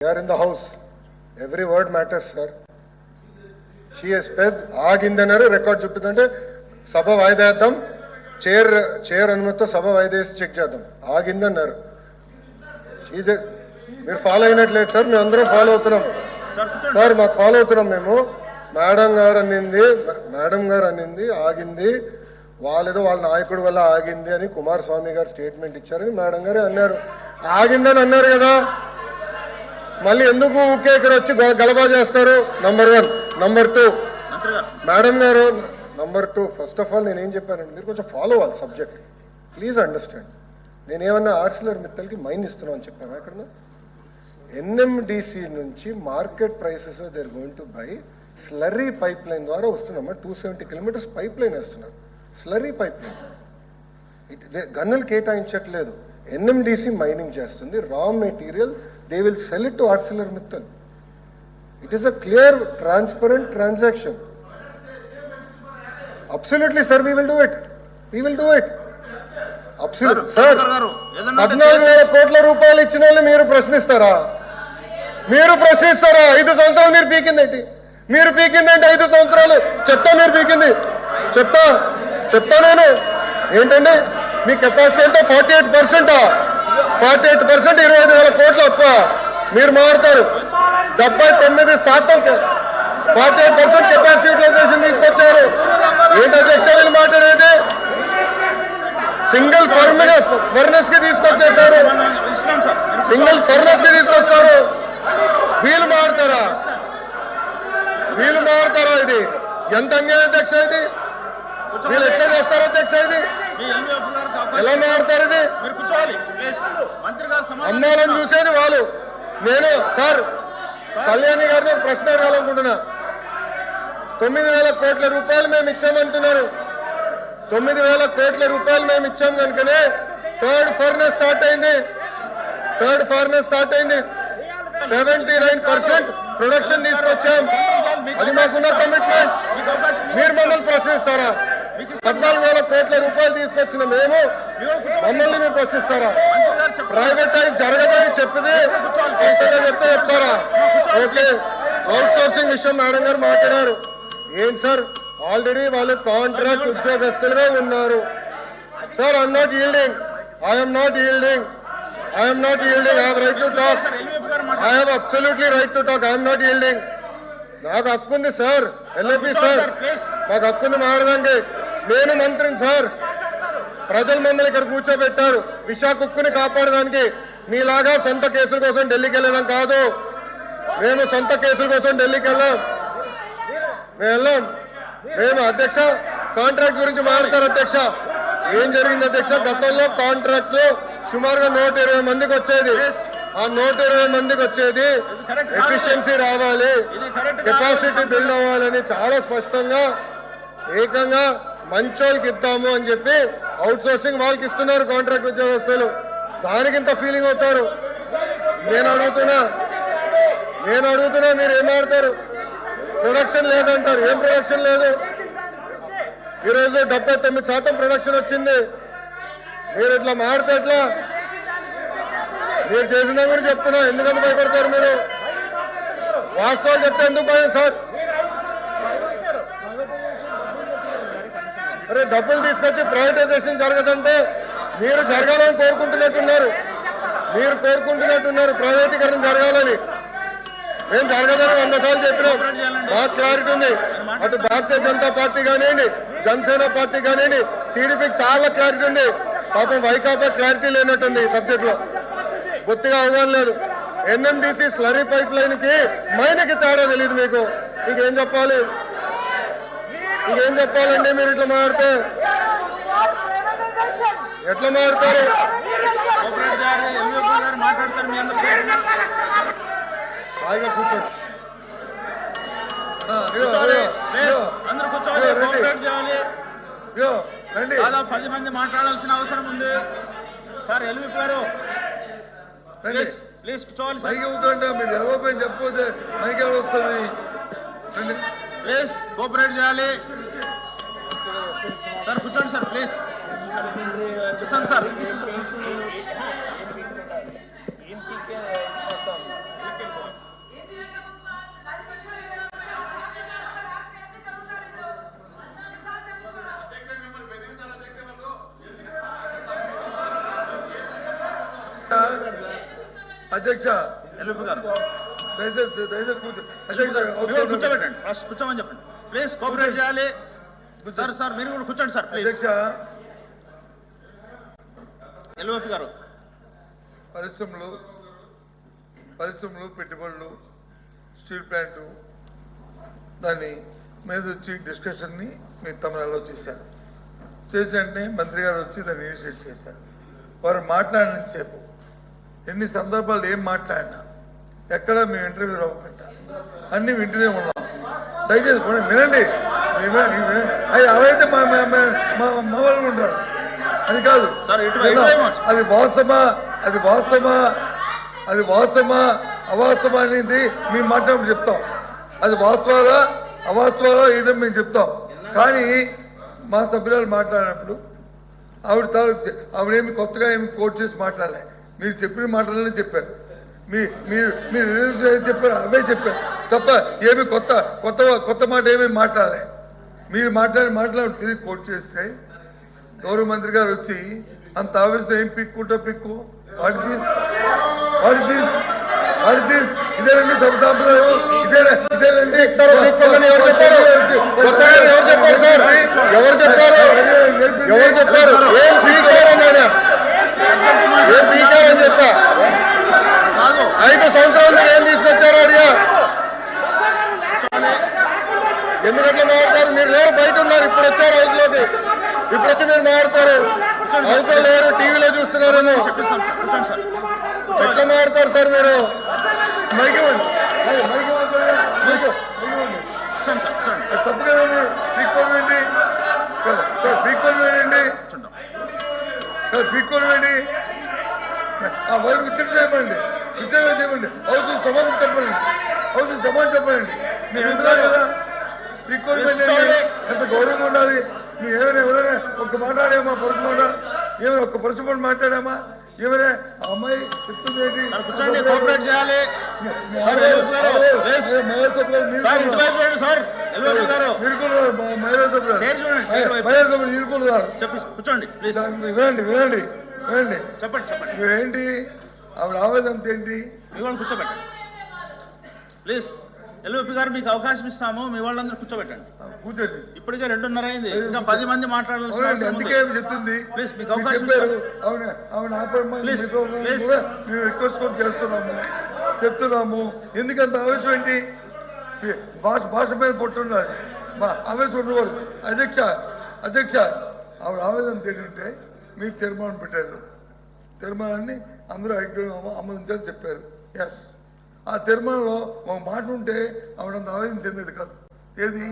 are in the house. Every word matters sir she's పెద్ద ఆగిందన్నారు record చూపుతుంటే సభ వాయిదేద్దాం chair chair అనుమతితో సభ వాయిదేసి చెక్ చేద్దాం ఆగిందన్నారు She మీరు ఫాలో అయినట్లేదు సార్ మేము అందరం ఫాలో అవుతున్నాం. సార్ మాకు ఫాలో అవుతున్నాం మేము. మేడం గారు అనింది మేడం గారు అనింది ఆగింది వాళ్ళేదో వాళ్ళ నాయకుడు వల్ల ఆగింది అని కుమారస్వామి గారు స్టేట్మెంట్ ఇచ్చారని మేడం గారు అన్నారు. ఆగిందని అన్నారు కదా. మళ్ళీ ఎందుకు ఊకే ఇక్కడ వచ్చి గలబా చేస్తారు? Number one number two madam గారు number two first of all నేను ఏం చెప్పానండి మీరు కొంచెం ఫాలో అవ్వాలి సబ్జెక్ట్ ప్లీజ్ అండర్స్టాండ్ నేను ఏమన్నా ఆర్సిలర్ మిత్తల్కి మైన్ ఇస్తున్నాను అని చెప్పాను ఎక్కడ ఎన్ఎండిసి నుంచి market prices there going to buy slurry pipe line ద్వారా వస్తున్నామా? Two seventy kilometres pipe line వేస్తున్నారు స్లర్రీ పైప్ లైన్ గన్నులు కేటాయించట్లేదు. ఎన్ఎండిసి మైనింగ్ చేస్తుంది. Raw material they will sell it to Arcelor Mittal it is a clear transparent transaction absolutely sir we will do it we will do it absolute sir పద్నాలుగు వేల కోట్ల రూపాయలు ఇచ్చిన వాళ్ళు మీరు ప్రశ్నిస్తారా? మీరు ప్రశ్నిస్తారా? ఐదు సంవత్సరాలు మీరు పీకిందేంటి? మీరు పీకిందేంటి ఐదు సంవత్సరాలు? చెప్తా మీరు పీకింది. చెప్తా చెప్తా నేను. ఏంటండి? మీ కెపాసిటీ అంటే forty eight percent forty eight percent ఇరవై ఐదు వేల కోట్లు అప్ప. మీరు మారుతారు. డెబ్బై తొమ్మిది శాతం forty eight percent capacity utilisation తీసుకొచ్చారు. ఏంటి అధ్యక్ష వీళ్ళు మాట్లాడేది సింగిల్ ఫర్మినస్ ఫర్నెస్కి తీసుకొచ్చేసారు సింగిల్ ఫర్నెస్కి తీసుకొస్తారు వీలు మారుతారా? వీలు మారుతారా ఇది? ఎంత అన్యాయ అధ్యక్ష ఇది? వీళ్ళు ఎట్లా చేస్తారో అధ్యక్ష ఇది? ఎలా మారుతారు ఇది? మీరు కూర్చోవాలి. మంత్రి గారు. చూసేది వాళ్ళు. నేను సార్ కళ్యాణి గారిని ప్రశ్న అడగాలనుకుంటున్నా. తొమ్మిది వేల కోట్ల రూపాయలు మేము ఇచ్చామంటున్నారు. తొమ్మిది వేల కోట్ల రూపాయలు మేము ఇచ్చాం కనుకనే థర్డ్ ఫర్నెస్ స్టార్ట్ అయింది. థర్డ్ ఫర్నెస్ స్టార్ట్ అయింది. సెవెంటీ నైన్ పర్సెంట్ ప్రొడక్షన్ తీసుకొచ్చాం. అది మాకున్న కమిట్మెంట్. మీరు మమ్మల్ని ప్రశ్నిస్తారా? పద్నాలుగు వేల కోట్ల రూపాయలు తీసుకొచ్చిన మేము మమ్మల్ని మీరు ప్రశ్నిస్తారా? ప్రైవేటైజ్ జరగదని చెప్పింది చెప్తే చెప్తారా? ఓకే అవుట్ సోర్సింగ్ విషయం మేడం గారు మాట్లాడారు. ఏంటి సార్? ఆల్రెడీ వాళ్ళు కాంట్రాక్ట్ ఉద్యోగస్తులుగా ఉన్నారు. Sir I'm not yielding I'm not yielding I'm not yielding I right to talk I have absolutely right to talk I'm not yielding నాకు హక్కు ఉంది సార్ ఎల్ఐపి సార్ ప్లీజ్ మాకు హక్కుంది మారదండి. నేను మంత్రిని సార్. ప్రజలు మమ్మల్ని ఇక్కడ కూర్చోబెట్టారు. విశాఖ ఉక్కుని కాపాడడానికి మీలాగా సొంత కేసుల కోసం ఢిల్లీకి వెళ్ళడం కాదు. మేము సొంత కేసుల కోసం ఢిల్లీకి వెళ్ళాం. మేము వెళ్ళాం. మేము అధ్యక్ష కాంట్రాక్ట్ గురించి మాట్లాడతారు అధ్యక్ష. ఏం జరిగింది అధ్యక్ష? గతంలో కాంట్రాక్ట్ సుమారుగా నూట ఇరవై మందికి వచ్చేది. ఆ నూట ఇరవై మందికి వచ్చేది. ఎఫిషియన్సీ రావాలి. కెపాసిటీ బిల్డ్ అవ్వాలని చాలా స్పష్టంగా ఏకంగా మంచోళ్ళకి ఇద్దాము అని చెప్పి అవుట్ సోర్సింగ్ వాళ్ళకి ఇస్తున్నారు కాంట్రాక్ట్ ఉద్యోగస్తులు. దానికి ఇంత ఫీలింగ్ అవుతారు? నేను అడుగుతున్నా. నేను అడుగుతున్నా మీరు ఏమాడతారు ఆడతారు ప్రొడక్షన్ లేదంటారు. ఏం ప్రొడక్షన్ లేదు? ఈరోజు డెబ్బై తొమ్మిది శాతం ప్రొడక్షన్ వచ్చింది. మీరు ఇట్లా మాడితే ఎట్లా? మీరు చేసిన కూడా చెప్తున్నా. ఎందుకంత భయపడతారు మీరు? వాస్తవాలు చెప్తే ఎందుకు భయం సార్? అరే డబ్బులు తీసుకొచ్చి ప్రైవేటైజేషన్ జరగదంటే మీరు జరగాలని కోరుకుంటున్నట్టున్నారు. మీరు కోరుకుంటున్నట్టున్నారు. ప్రైవేటీకరణ జరగాలని. మేము జరగదని వంద సార్లు చెప్పినాం. బాగా క్లారిటీ ఉంది. అటు భారతీయ జనతా పార్టీ కానివ్వండి జనసేన పార్టీ కానివ్వండి టీడీపీకి చాలా క్లారిటీ ఉంది. పాపం వైకాపా క్లారిటీ లేనట్టుంది ఈ సబ్జెక్ట్లో. బొత్తిగా అవగాహన లేదు. ఎన్ఎండిసి స్లరీ పైప్ లైన్కి మైనకి తేడా తెలియదు మీకు. ఇంకేం చెప్పాలి? ఇంకేం చెప్పాలండి? మీరు ఇట్లా మాడితే ఎట్లా గారు మాట్లాడతారు? మీ అందరికీ హాయిగా కూర్చోండి. కూర్చోవాలి. ప్లీజ్ అందరూ కూర్చోవాలి. రండి. కోఆపరేట్ చేయాలి. రండి. దాదాపు పది మంది మాట్లాడాల్సిన అవసరం ఉంది. సార్ ఎల్వీఎఫ్ గారు ప్లీజ్ ప్లీజ్ కూర్చోవాలి సార్. మైకి ఇవ్వకండి. మీరు ఎవరిపై చెప్పకపోతే మైకి ఎవరు వస్తుంది? రండి. ప్లీజ్ కోఆపరేట్ చేయాలి. కూర్చోండి సార్ ప్లీజ్ ఇస్తాను సార్. అధ్యక్ష దయచేసి దయచేసి కూర్చోబెట్టండి. కూర్చోమని చెప్పండి ప్లీజ్ కోఆపరేట్ చేయాలి. సార్ సార్ మీరు కూడా కూర్చోండి సార్ ప్లీజ్ ఎల్లుపి గారు. పరిశ్రమలు పరిశ్రమలు పెట్టుబడులు స్టీల్ ప్లాంటు దాని మీద వచ్చి డిస్కషన్ని మీ తమలో చేశారు. చేసి వెంటనే మంత్రి గారు వచ్చి దాన్ని ఇనిషియేట్ చేశారు. వారు మాట్లాడినంతసేపు ఎన్ని సందర్భాలు ఏం మాట్లాడినా ఎక్కడ మేము ఇంటర్వ్యూ అవ్వకుండా అన్ని వింటూనే ఉన్నాం. దయచేసి వినండి. అయ్యి అవైతే మా మా- మా- మా మా వాళ్ళు ఉంటారు. అది కాదు. అది వాస్తవమా? అది వాస్తవమా? అది వాస్తవమా? అవాస్తవమా అనేది మేము మాట్లాడి చెప్తాం. అది వాస్తవాలా? అవాస్తవాలా? ఏంటో మేము చెప్తాం. కానీ మా సభ్యురాలు మాట్లాడినప్పుడు ఆవిడ తాలూకు ఆవిడేమి కొత్తగా ఏమి కోట్ చేసి మాట్లాడలే. మీరు చెప్పిన మాటలనే చెప్పారు. మీ మీరు మీరు ఏది చెప్పారు అవే చెప్పారు. తప్ప ఏమి కొత్త కొత్త కొత్త మాట ఏమీ మాట్లాడలే. మీరు మాట్లాడి మాట్లాడి తిరిగి కోట్ చేస్తే గౌరవ మంత్రి గారు వచ్చి అంత ఆవేశం ఏం పిక్కుంటో పిక్కు? వాటి తీస్ వాటి తీస్ వాటి తీస్ ఇదేనండి సభ సాంప్రదాయం. ఇదేనా ఇదేనండి ఎవరు చెప్పారు? చెప్పారు సార్? ఎవరు చెప్పారు? ఎవరు చెప్పారు? ఏం పీకారు ఏం పీకారు అని చెప్పా? కాదు ఐదు సంవత్సరాలు ఏం తీసుకొచ్చారు అడిగా మాట్లాడతారు మీరు లేరు బయట ఉన్నారు ఇప్పుడు వచ్చారు హౌస్లోకి ఇప్పుడు వచ్చి మీరు మాడతారు హౌస్ లేరు టీవీలో చూస్తున్నారేమో చెప్పిస్తాం సార్ సార్ ఎట్లా మాడతారు సార్ మీరు మైక్ తప్పు కదండి పీక్కోవడం ఏంటి కదా, సార్ పీక్కోవడం ఏంటండి ఆ వర్డ్ విత్డ్రా చేయమండి విత్డ్రా చేయమండి హౌస్ సమానం చెప్పండి హౌస్ సమానం చెప్పండి మీరు వింటున్నారు కదా ఎంత గౌరవంగా ఉండాలి? మీరు ఏమైనా ఎవరైనా ఒక్క మాట్లాడామా పరుసు మాట? ఏమైనా ఒక్క పరుసు మాట మాట్లాడామా? ఏమైనా అమ్మాయి చెప్తుంది ఏంటి? కూర్చోండి కోఆపరేట్ చేయాలి. వినండి వినండి వినండి. చెప్పండి చెప్పండి. మీరేంటి? ఆవిడ ఏంటి? వాళ్ళని కూర్చోబెట్టండి. ప్లీజ్ ఎల్లుపి గారు మీకు అవకాశం ఇస్తాము మీ వాళ్ళందరూ కూర్చోబెట్టండి. కూర్చోండి. ఇప్పటికే రెండున్నర అయింది. ఇంకా పది మంది ప్లీజ్, మీకు అవకాశం రిక్వెస్ట్ కూడా చేస్తున్నాము. చెప్తున్నాము. ఎందుకంత ఆవేశం ఏంటి? భాష భాష మీద పుట్టుండాలి మా ఆవేశం ఉండకూడదు. అధ్యక్ష అధ్యక్ష ఆవిడ ఆవేదన ఏంటంటే మీరు తీర్మానం పెట్టారు. తీర్మానాన్ని అందరూ ఐక్యం ఆమోదించాలని చెప్పారు. ఎస్ ఆ తీర్మానంలో ఒక మాట ఉంటే ఆవిడంత ఆవేదన చెందేది కాదు. ఏది?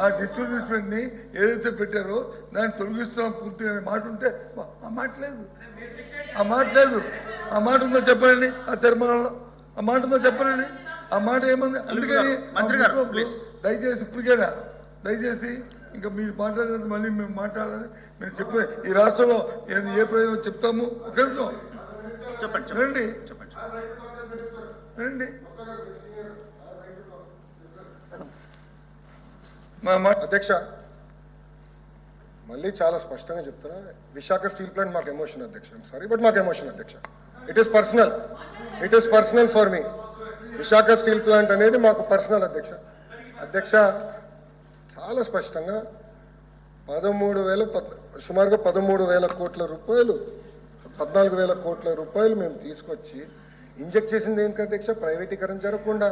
ఆ డిస్ట్రిబ్యూషన్ని ఏదైతే పెట్టారో దాన్ని తొలగిస్తున్నాం పూర్తిగా అనే మాట ఉంటే ఆ మాట లేదు. ఆ మాట లేదు. ఆ మాట ఉందో చెప్పండి ఆ తీర్మానంలో. ఆ మాట ఉందో చెప్పండి ఆ మాట ఏముంది? అందుకని. దయచేసి ఇప్పటికైనా? దయచేసి ఇంకా మీరు మాట్లాడేది మళ్ళీ మేము మాట్లాడాలి. మేము చెప్పే ఈ రాష్ట్రంలో ఏది ఏ ప్రయోజనం చెప్తాము? ఒక నిమిషం. చెప్పండి చెప్పండి. రండి. మా అధ్యక్ష మళ్ళీ చాలా స్పష్టంగా చెప్తున్నా. విశాఖ స్టీల్ ప్లాంట్ మాకు ఎమోషన్ అధ్యక్ష. సారీ బట్ మాకు ఎమోషన్ అధ్యక్ష. It is personal it is personal for me Visakha steel plant అనేది మాకు పర్సనల్ అధ్యక్ష. అధ్యక్ష చాలా స్పష్టంగా పదమూడు వేల సుమారుగా పదమూడు వేల కోట్ల రూపాయలు పద్నాలుగు వేల కోట్ల రూపాయలు మేము తీసుకొచ్చి ఇంజెక్ట్ చేసింది ఏంటి అధ్యక్ష? ప్రైవేటీకరణ జరగకుండా.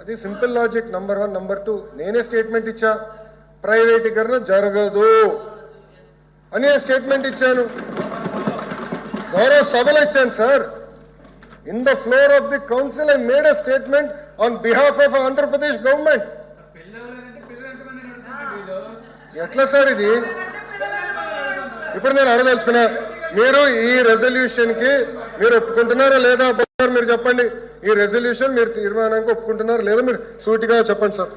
అది simple logic. Number one number two నేనే స్టేట్మెంట్ ఇచ్చా. ప్రైవేటీకరణ జరగదు. అని స్టేట్మెంట్ ఇచ్చాను. గౌరవ సభలో ఇచ్చాను sir in the floor of the council I made a statement on behalf of Andhra Pradesh government ఎట్లా సార్ ఇది? ఇప్పుడు నేను అడగదలుచుకున్నా మీరు ఈ రెజల్యూషన్కి మీరు ఒప్పుకుంటున్నారా లేదా మీరు చెప్పండి. ఈ రెజల్యూషన్ మీరు తీర్మానానికి ఒప్పుకుంటున్నారా లేదా మీరు సూటిగా చెప్పండి సార్.